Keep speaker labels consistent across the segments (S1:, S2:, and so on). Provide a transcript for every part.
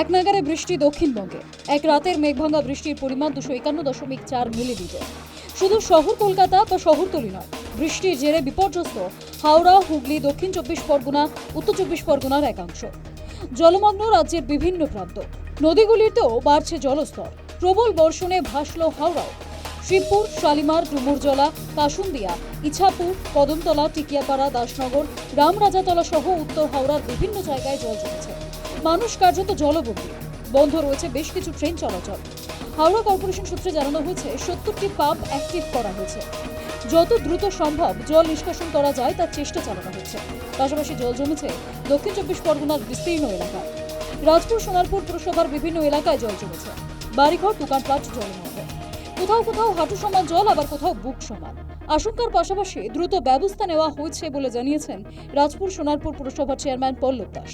S1: এক নাগারে বৃষ্টি দক্ষিণবঙ্গে। এক রাতের মেঘভাঙ্গা বৃষ্টির পরিমাণ দুশো একান্ন দশমিক চার মিলিমিটার। শুধু শহর কলকাতা বা শহরতলি নয়, বৃষ্টির জেরে বিপর্যস্ত হাওড়া, হুগলি, দক্ষিণ চব্বিশ পরগনা, উত্তর চব্বিশ পরগনার একাংশ। জলমগ্ন রাজ্যের বিভিন্ন প্রান্ত। নদীগুলিতেও বাড়ছে জলস্তর। প্রবল বর্ষণে ভাসল হাওড়াও। শিবপুর, শালিমার, ডুমুরজলা কাসুন্দিয়া ইছাপুর, কদমতলা, টিকিয়াপাড়া, দাসনগর, রামরাজাতলা সহ উত্তর হাওড়ার বিভিন্ন জায়গায় জল জমেছে। মানুষ কার্যত জলবন্দী। বন্ধ রয়েছে বেশ কিছু ট্রেন চলাচল। হাওড়া কর্পোরেশন সূত্রে জানানো হয়েছে, সত্তরটি পাম্প অ্যাক্টিভ করা হয়েছে। যত দ্রুত সম্ভব জল নিষ্কাশন করা যায়, তার চেষ্টা চালানো হচ্ছে। পাশাপাশি জল জমেছে দক্ষিণ চব্বিশ পরগনার বিস্তীর্ণ এলাকায়। রাজপুর, সোনারপুর পুরসভার বিভিন্ন এলাকায় জল জমেছে। বাড়িঘর, দোকানপাট জলমগ্ন কোথাও কোথাও হাঁটু সমান জল, আবার কোথাও বুক সমান। আশঙ্কার পাশাপাশি দ্রুত ব্যবস্থা নেওয়া হয়েছে বলে জানিয়েছেন রাজপুর, সোনারপুর পুরসভার chairman Pallab Das.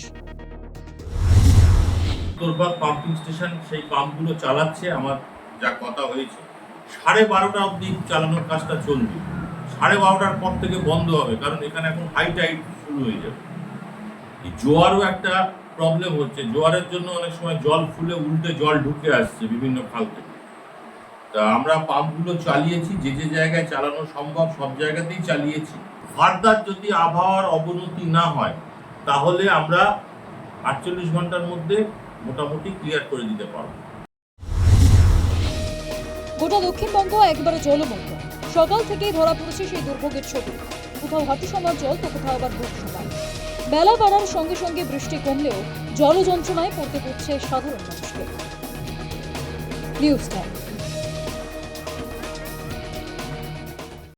S2: Uttarbag pumping station সেই পাম্পগুলো চালাচ্ছে, আমার যা কথা হয়েছে। সাড়ে বারোটা অবধি চালানোর কাজটা চলবে। সাড়ে বারোটার পর থেকে বন্ধ হবে, কারণ এখানে এখন হাই টাইট শুরু হয়ে যাবে। এই জোয়ারও একটা প্রবলেম হচ্ছে। জোয়ারের জন্য অনেক সময় জল ফুলে উল্টে জল ঢুকে আসছে বিভিন্ন খাল থেকে। তা আমরা পাম্পগুলো চালিয়েছি, যে যে জায়গায় চালানো সম্ভব সব জায়গাতেই চালিয়েছি। ফার্দার যদি আবহাওয়ার অবনতি না হয়, তাহলে আমরা আটচল্লিশ ঘণ্টার মধ্যে মোটামুটি ক্লিয়ার করে দিতে পারব।
S1: গোটা দক্ষিণবঙ্গ একবারে জলমগ্ন। সকাল থেকেই ধরা পড়েছে সেই দুর্ভোগের ছবি। কোথাও হাঁটু সমান জল, তো কোথাও আবার বুক বেলা বাড়ার সঙ্গে সঙ্গে বৃষ্টি কমলেও জল যন্ত্রণায় পড়তে পড়ছে সাধারণ মানুষকে। News time